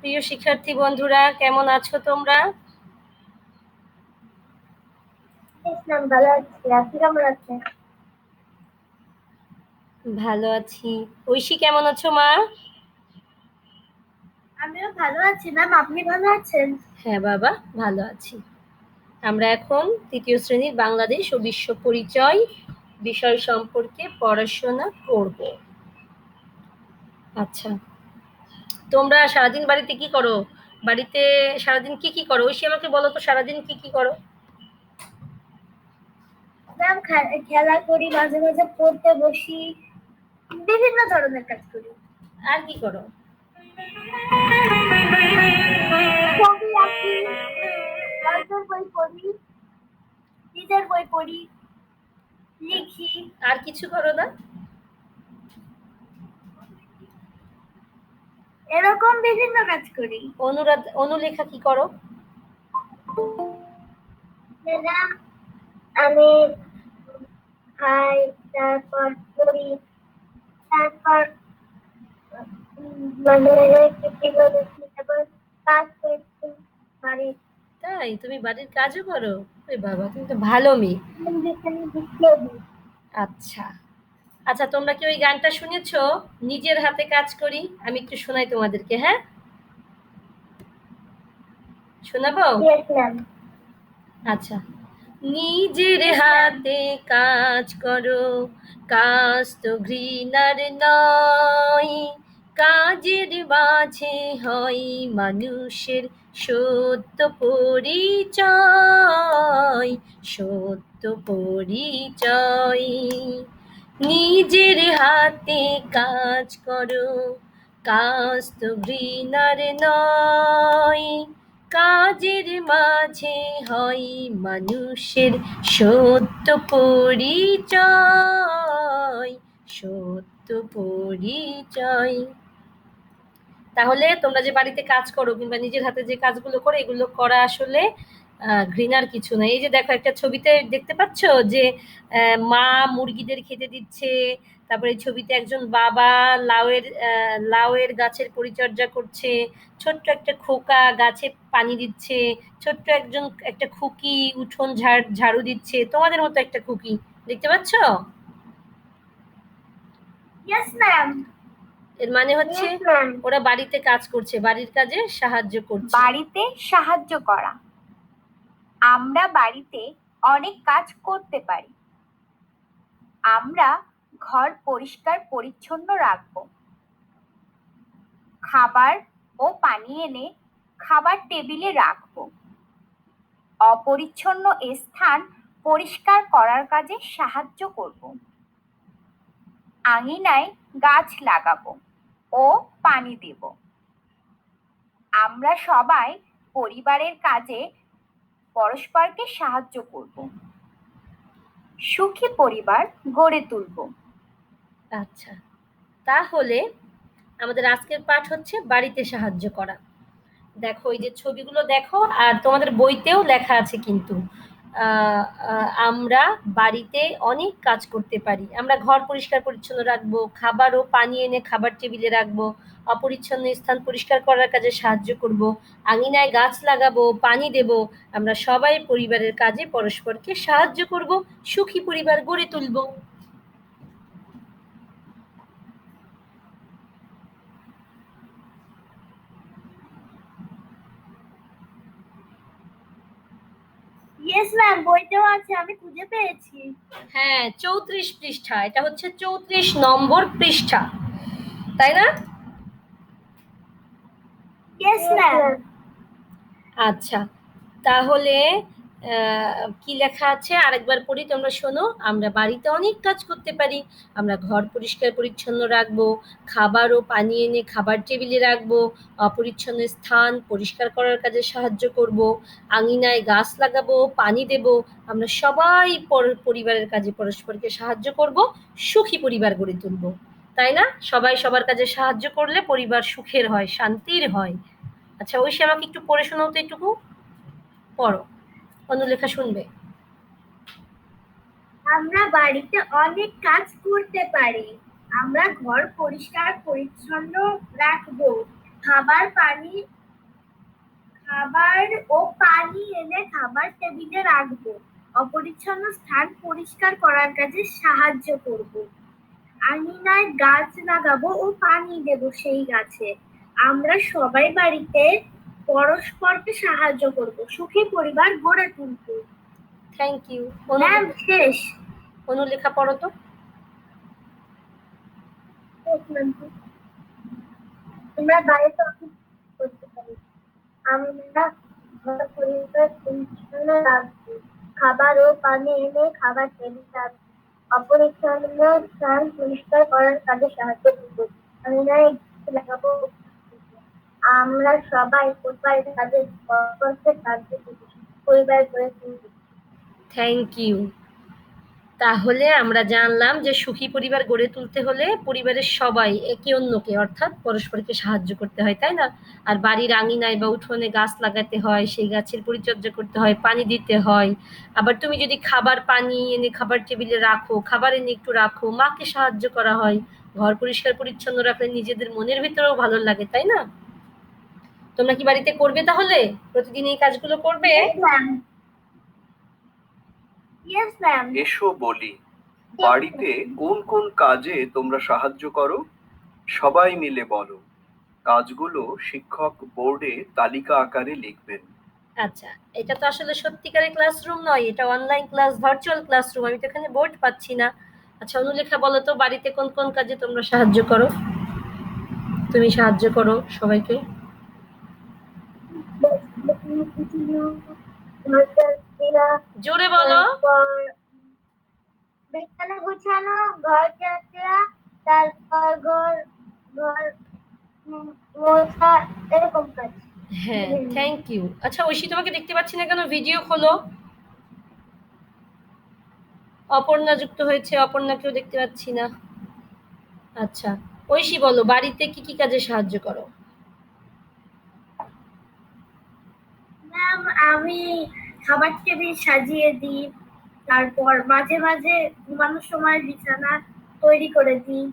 প্রিয় শিক্ষার্থী বন্ধুরা কেমন আছো তোমরা? ভালো আছি। ঐশী কেমন আছো মা? আমিও ভালো আছি ম্যাম আপনি ভালো আছেন? হ্যাঁ বাবা ভালো আছি। আমরা এখন তৃতীয় শ্রেণির বাংলাদেশ ও বিশ্ব পরিচয় বিষয় সম্পর্কে পড়াশোনা করব। আচ্ছা তোমরা সারাদিন বাড়িতে কি করো? বাড়িতে সারাদিন কি কি করো? ঐশী আমাকে বলো তো সারাদিন কি কি করো? ম্যাম খেলা করি মাঝে মাঝে পড়তে বসি বিভিন্ন ধরনের কাজ করি। আর কি করো? ছবি আঁকি গল্পের বই পড়ি নিজের বই পড়ি লিখি। আর কিছু করো না? এরকম বিভিন্ন কাজ করি। অনুরাধ অনুলেখা কি করো? ম্যাডাম আমি খাই তারপর পড়ি তারপর মানে তারপর কাজ করছি বাড়ির। তাই? তুমি বাড়ির কাজও করো? ওই বাবা তুমি তো ভালো মেয়ে। আচ্ছা। আচ্ছা তোমরা কি ওই গানটা শুনেছো? নিজের হাতে কাজ করি আমি একটু শোনাই তোমাদেরকে হ্যাঁ? শোনাবো? আচ্ছা। নিজের হাতে কাজ করো কাজ তো ঘৃণার নয় কাজের মাঝে হয় মানুষের সত্য পরিচয় সত্য পরিচয়। নিজের হাতে কাজ করো, কাজ তো ঘৃণার নয়। কাজের মাঝে হয় মানুষের সত্য পরিচয় সত্য পরিচয়। তাহলে তোমরা যে বাড়িতে কাজ করো কিংবা নিজের হাতে যে কাজগুলো করো, এগুলো করা আসলে ঘৃণার কিছু না। এই যে দেখো একটা ছবিতে দেখতে পাচ্ছ যে মা মুরগিদের খেতে দিচ্ছে তারপরে ছবিতে একজন বাবা লাউয়ের লাউয়ের গাছের পরিচর্যা করছে ছোট্ট একটা খোকা গাছে পানি দিচ্ছে ছোট্ট একজন একটা খুকি উঠোন ঝাড় ঝাড়ু দিচ্ছে তোমাদের মতো একটা খুকি দেখতে পাচ্ছ? এর মানে হচ্ছে ওরা বাড়িতে কাজ করছে বাড়ির কাজে সাহায্য করছে। বাড়িতে সাহায্য করা। আমরা বাড়িতে অনেক কাজ করতে পারি। আমরা ঘর পরিষ্কার পরিচ্ছন্ন রাখব। খাবার ও পানি এনে খাবার টেবিলে রাখব। অপরিচ্ছন্ন স্থান পরিষ্কার করার কাজে সাহায্য করব। আঙিনায় গাছ লাগাবো ও পানি দেব। আমরা সবাই পরিবারের কাজে পরস্পরকে সাহায্য করব। সুখী পরিবার গড়ে তুলব। আচ্ছা তাহলে আমাদের আজকের পাঠ হচ্ছে বাড়িতে সাহায্য করা। দেখো, এই যে ছবিগুলো দেখো আর তোমাদের বইতেও লেখা আছে কিন্তু। আমরা বাড়িতে অনেক কাজ করতে পারি। আমরা ঘর পরিষ্কার পরিচ্ছন্ন রাখব, খাবার ও পানি এনে খাবার টেবিলে রাখব, অপরিচ্ছন্ন স্থান পরিষ্কার করার কাজে সাহায্য করব, আঙিনায় গাছ লাগাবো, পানি দেব, আমরা সবাই পরিবারের কাজে পরস্পরকে সাহায্য করব, সুখী পরিবার গড়ে তুলব ইয়েস ম্যাম বইটাও আছে আমি খুঁজে পেয়েছি। হ্যাঁ চৌত্রিশ পৃষ্ঠা এটা হচ্ছে চৌত্রিশ নম্বর পৃষ্ঠা তাই না? ইয়েস ম্যাম আচ্ছা তাহলে কি লেখা আছে? আরেকবার পড়ি, তোমরা শোনো। আমরা বাড়িতে অনেক কাজ করতে পারি। আমরা ঘর পরিষ্কার পরিচ্ছন্ন রাখব, খাবার ও পানি এনে খাবার টেবিলে রাখব, অপরিচ্ছন্ন স্থান পরিষ্কার করার কাজে সাহায্য করব, আঙিনায় গাছ লাগাবো, পানি দেব। আমরা সবাই পরিবারের কাজে পরস্পরকে সাহায্য করব, সুখী পরিবার গড়ে তুলব। তাই না? সবাই সবার কাজে সাহায্য করলে পরিবার সুখের হয়, শান্তির হয়। আচ্ছা ঐশী, আমাকে একটু পড়ে শোনাও তো একটুকু। পড়ো। অনুলেখা শুনবে। আমরা বাড়িতে অনেক কাজ করতে পারি। আমরা ঘর পরিষ্কার, পরিচ্ছন্ন রাখব। খাবার পানি, খাবার ও পানি এনে খাবার টেবিলে রাখব। অপরিচ্ছন্ন স্থান পরিষ্কার করার কাজে সাহায্য করব। আঙিনায় গাছ লাগাবো ও পানি দেব সেই গাছে। আমরা সবাই বাড়িতে পরস্পরকে সাহায্য করব। সুখী পরিবার গড়ে তুলবো। থ্যাংক ইউ ম্যাম শেষ। অনুলেখা পড়ো তো। তোমরা বাড়িতে অফিস করতে পারি। আমরা ঘর পরিষ্কার পরিচ্ছন্ন রাখব। খাবার ও পানি এনে খাবার টেবিল রাখব। অপরিচ্ছন্ন স্থান পরিষ্কার করার কাজে সাহায্য করব। আমি না লাগাবো। আমরা সবাই পরিবারের কাজে পরস্পরকে সাহায্য পরিবার তুলবো থ্যাংক ইউ তাহলে আমরা জানলাম যে সুখী পরিবার গড়ে তুলতে হলে পরিবারের সবাই একে অন্যকে, অর্থাৎ পরস্পরকে সাহায্য করতে হয়, তাই না? আর বাড়ির আঙিনায় বা উঠোনে গাছ লাগাতে হয়, সেই গাছের পরিচর্যা করতে হয়, পানি দিতে হয়। আবার তুমি যদি খাবার পানি এনে খাবার টেবিলে রাখো, খাবার এনে একটু রাখো, মাকে সাহায্য করা হয়। ঘর পরিষ্কার পরিচ্ছন্ন রাখলে নিজেদের মনের ভিতরেও ভালো লাগে, তাই না? তোমরা কি বাড়িতে করবে তাহলে? প্রতিদিন এই কাজগুলো করবে? এসো বলি বাড়িতে কোন কোন কাজে তোমরা সাহায্য করো? সবাই মিলে বলো। কাজগুলো শিক্ষক বোর্ডে তালিকা আকারে লিখবেন। আচ্ছা এটা তো আসলে সত্যিকারের ক্লাসরুম নয় এটা অনলাইন ক্লাস ভার্চুয়াল ক্লাসরুম আমি তো এখানে বোর্ড পাচ্ছি না। আচ্ছা অনুলেখা বলো তো বাড়িতে কোন কোন কাজে তোমরা সাহায্য করো? তুমি সাহায্য করো সবাইকে। জোরে বলো। বিছানা গুছানো ঘর যাত্রা তারপর ঘর ঘর মোছা এরকম কাজ। হ্যাঁ থ্যাংক ইউ আচ্ছা ঐশী তোমাকে দেখতে পাচ্ছি না কেন? ভিডিও খোলো। অপর্ণা যুক্ত হয়েছে অপর্ণাকেও দেখতে পাচ্ছি না। আচ্ছা ঐশী বলো বাড়িতে কি কি কাজে সাহায্য করো? ম্যাম আমি খাবার টেবিল সাজিয়ে দিই তারপর মাঝে মাঝে ঘুমানোর সময় বিছানা তৈরি করে দিই।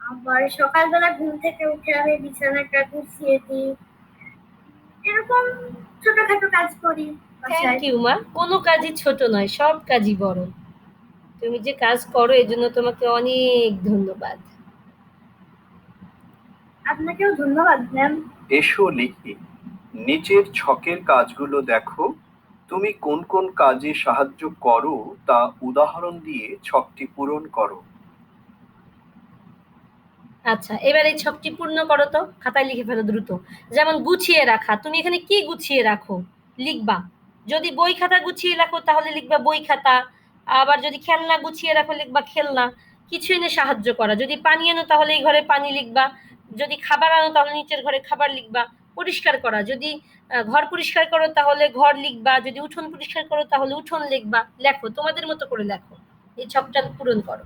আবার সকালবেলা ঘুম থেকে উঠে আমি বিছানাটা গুছিয়ে দিই। এরকম ছোটখাটো কাজ করি। থ্যাংক ইউ মা কোনো কাজই ছোট নয় সব কাজই বড়। তুমি যে কাজ করো এজন্য তোমাকে অনেক ধন্যবাদ। আপনাকেও ধন্যবাদ ম্যাম এসো লিখি। নিচের ছকের কাজগুলো দেখো। তুমি কোন কোন কাজে সাহায্য করো, তা উদাহরণ দিয়ে ছকটি পূরণ করো। আচ্ছা এবার এই ছকটি পূর্ণ করো তো, খাতায় লিখে ফেলো দ্রুত। যেমন গুছিয়ে রাখা, তুমি এখানে কি গুছিয়ে রাখো? লিখবা। যদি বই খাতা গুছিয়ে রাখো, তাহলে লিখবা বই খাতা। আবার যদি খেলনা গুছিয়ে রাখো, লিখবা খেলনা। কিছু এনে সাহায্য করা। যদি পানি আনো, তাহলে এই ঘরে পানি লিখবা। যদি খাবার আনো, তাহলে নিচের ঘরে খাবার লিখবা। পরিষ্কার করা। যদি ঘর পরিষ্কার করো তাহলে ঘর লিখবা, যদি উঠোন পরিষ্কার করো তাহলে উঠোন লিখবা। লেখো, তোমাদের মতো করে লেখো। এই ছকটা পূরণ করো।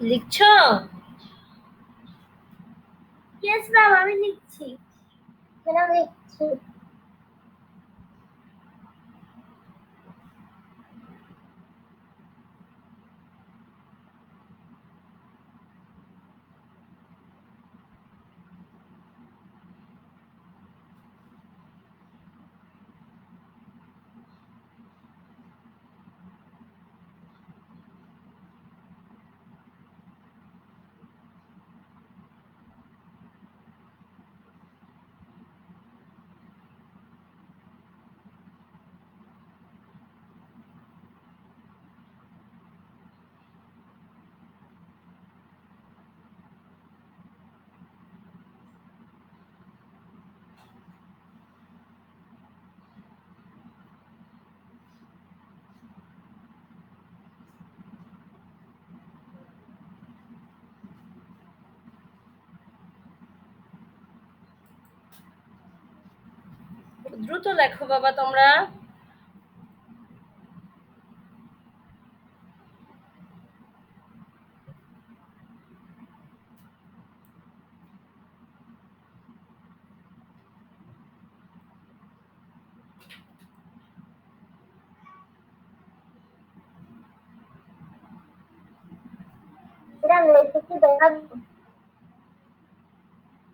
লিখছো? ইয়েস ম্যাম আমি লিখছি। কেন লিখছি। দ্রুত লেখো বাবা তোমরা।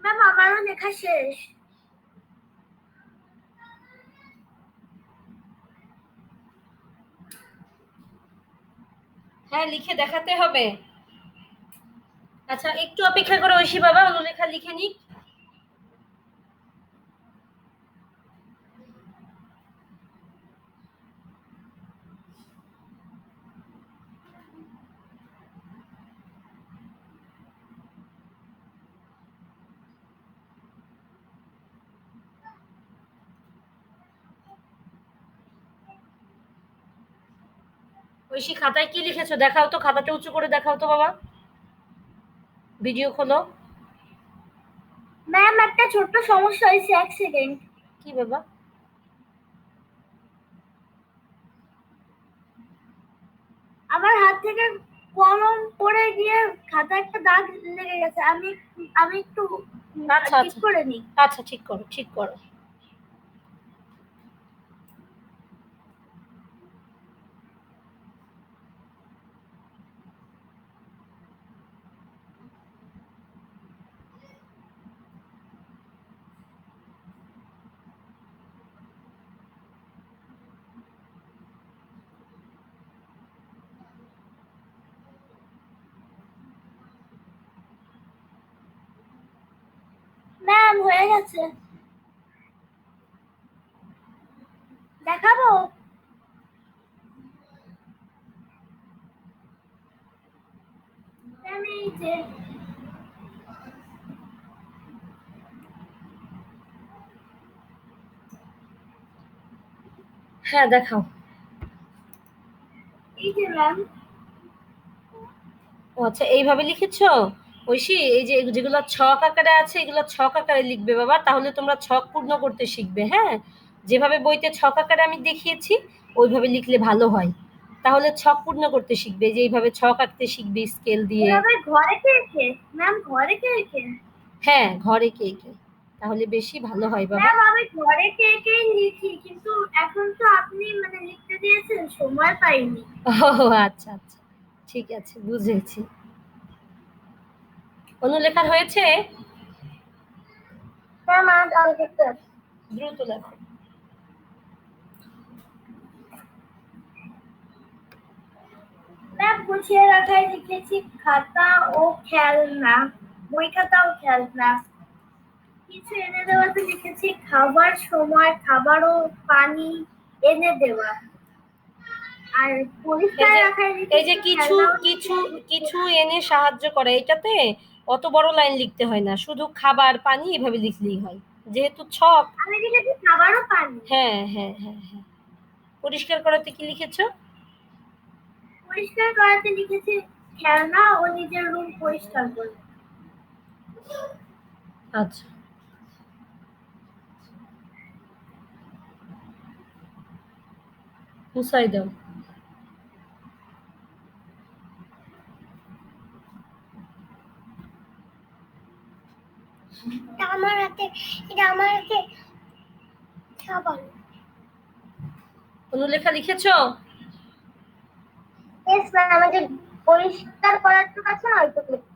ম্যাম আমারও লেখা শেষ। হ্যাঁ লিখে দেখাতে হবে। আচ্ছা একটু অপেক্ষা করো ঐশী বাবা অনুলেখা লিখে নিক। ঐশী খাতায় কি লিখেছো? দেখাও তো খাতাটা উঁচু করে দেখাও তো বাবা। ভিডিও খোলো। ম্যাম একটা ছোট্ট সমস্যা হয়েছে এক সেকেন্ড কি বাবা? আমার হাত থেকে কলম পড়ে গিয়ে খাতা একটা দাগ লেগে গেছে। আমি আমি একটু আচ্ছা, ঠিক। করে নিই। আচ্ছা ঠিক করো ঠিক করো। গেছে দেখাবো? হ্যাঁ দেখাও। এই যে ম্যাম ও আচ্ছা এইভাবে লিখেছো? ঐশী এই যে যেগুলো ছক আকারে আছে এগুলো ছক আকারে লিখবে বাবা। তাহলে তোমরা ছক পূর্ণ করতে শিখবে হ্যাঁ? যেভাবে বইতে ছক আকারে আমি দেখিয়েছি ওইভাবে লিখলে ভালো হয়। তাহলে ছক পূর্ণ করতে শিখবে যে এইভাবে ছক আঁকতে শিখবে স্কেল দিয়ে। ঘরে কে কে ম্যাম ঘরে কে কে হ্যাঁ ঘরে কে কে তাহলে বেশি ভালো হয় বাবা। ম্যাম আমি ঘরে কে কে লিখি কিন্তু এখন তো আপনি মানে লিখতে দিয়েছেন সময় পাইনি। ও আচ্ছা আচ্ছা। ঠিক আছে বুঝেছি। হয়েছে? আজ আমি দেখতে। আসছি। দ্রুত লেখো। গুছিয়ে রাখায় লিখেছি খাতা ও খেলনা বই খাতা ও খেলনা। কিছু এনে দেওয়াতে লিখেছি খাবার সময় খাবার ও পানি এনে দেওয়া। আর পরিষ্কার রাখায় এই যে কিছু কিছু কিছু এনে সাহায্য করে এটাতে? অত বড় লাইন লিখতে হয় না। শুধু খাবার পানি এভাবে লিখলেই হয়। যেহেতু ছক আমি লিখেছি খাবার ও পানি? হ্যাঁ হ্যাঁ হ্যাঁ হ্যাঁ। পরিষ্কার করাতে কি লিখেছো? পরিষ্কার করাতে লিখেছি খেলনা ও নিজের রুম পরিষ্কার করবে আচ্ছা। মুসাই দাও। এটা আমার হাতে এটা আমার হাতে। খাবার অনুলেখা লিখেছো? ইয়েস ম্যাম আমাদের পরিষ্কার করার টুক আছে না ওইটুকু লিখছি।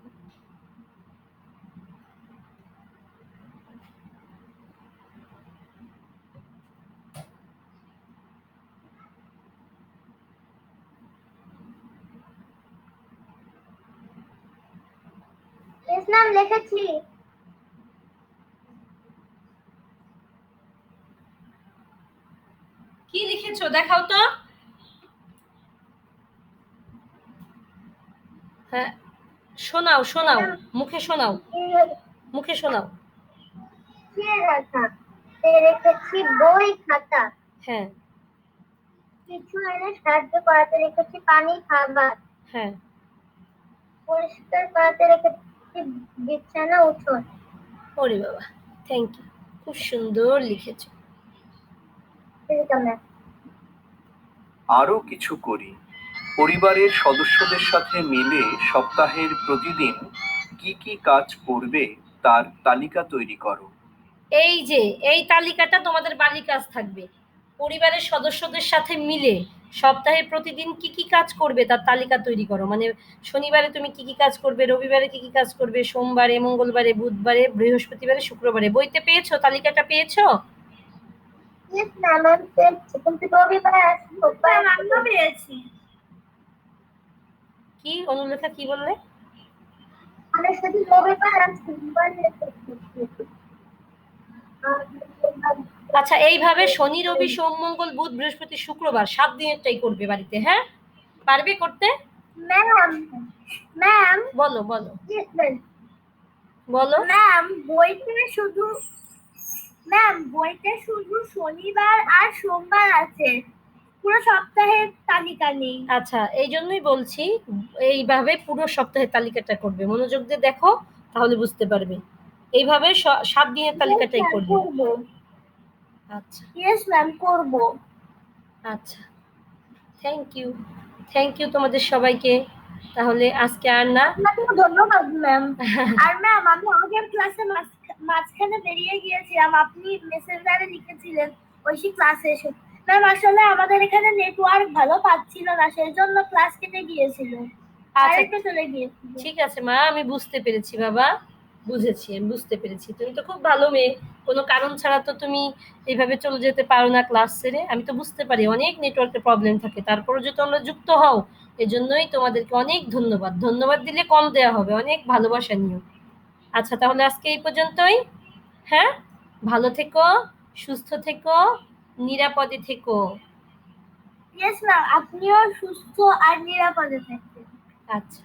লিখেছো দেখাও তো। হ্যাঁ শোনাও শোনাও, মুখে শোনাও মুখে শোনাও। রেখেছি বই খাতা হ্যাঁ। কিছু এনে সাহায্য করাতে রেখেছি পানি খাবার হ্যাঁ। পরিষ্কার করাতে রেখেছি বিছানা উঠোন ওরে বাবা থ্যাংক ইউ খুব সুন্দর লিখেছো। আরও কিছু করি। পরিবারের সদস্যদের সাথে মিলে সপ্তাহের প্রতিদিন কি কি কাজ করবে তার তালিকা তৈরি করো। এই যে, এই তালিকাটা তোমাদের বাড়ির কাজ থাকবে। পরিবারের সদস্যদের সাথে মিলে সপ্তাহে প্রতিদিন কি কি কাজ করবে তার তালিকা তৈরি করো। মানে শনিবারে তুমি কি কি কাজ করবে, রবিবারে কি কি কাজ করবে, সোমবারে, মঙ্গলবারে, বুধবারে, বৃহস্পতিবারে, শুক্রবারে, বইতে পেয়েছ? তালিকাটা পেয়েছ? কি? অনুলেখা কি বললে? আচ্ছা এইভাবে শনি, রবি, সোম, মঙ্গল, বুধ, বৃহস্পতি, শুক্রবার সাত দিনেরটাই করবে বাড়িতে হ্যাঁ? পারবে করতে? ম্যাম ম্যাম বলো বলো। বলো। ম্যাম বইতে শুধু ম্যাম বইতে শুধু শনিবার আর সোমবার আছে। পুরো সপ্তাহের তালিকা নেই। আচ্ছা এই জন্যই বলছি এইভাবে পুরো সপ্তাহের তালিকাটা করবে। মনোযোগ দিয়ে দেখো তাহলে বুঝতে পারবে। এইভাবে সাত দিনের তালিকাটাই করবে। আচ্ছা। ইয়েস ম্যাম করব। আচ্ছা। থ্যাংক ইউ থ্যাংক ইউ তোমাদের সবাইকে। তাহলে আজকে আর না। ধন্যবাদ ম্যাম আর ম্যাম আমি আগের ক্লাসে মাঝখানে বেরিয়ে গিয়েছিলাম আপনি মেসেঞ্জারে লিখেছিলেন ঐশী ক্লাসে এসে। ম্যাম আসলে আমাদের এখানে নেটওয়ার্ক ভালো পাচ্ছিল না সেই জন্য ক্লাস কেটে গিয়েছিল। আচ্ছা আরেকটা চলে গিয়েছিল। ঠিক আছে মা আমি বুঝতে পেরেছি বাবা। বুঝেছি আমি বুঝতে পেরেছি। তুমি তো খুব ভালো মেয়ে। কোনো কারণ ছাড়া তো তুমি এইভাবে চলে যেতে পারো না ক্লাস ছেড়ে। আমি তো বুঝতে পারি অনেক নেটওয়ার্কের প্রবলেম থাকে। তারপরে যে তোমরা যুক্ত হও এজন্যই তোমাদেরকে অনেক ধন্যবাদ। ধন্যবাদ দিলে কম দেওয়া হবে। অনেক ভালোবাসা নিও। আচ্ছা তাহলে আজকে এই পর্যন্তই। হ্যাঁ? ভালো থেকো সুস্থ থেকো নিরাপদে থেকো। ইয়েস ম্যাম আপনিও সুস্থ আর নিরাপদে থাকবেন। আচ্ছা।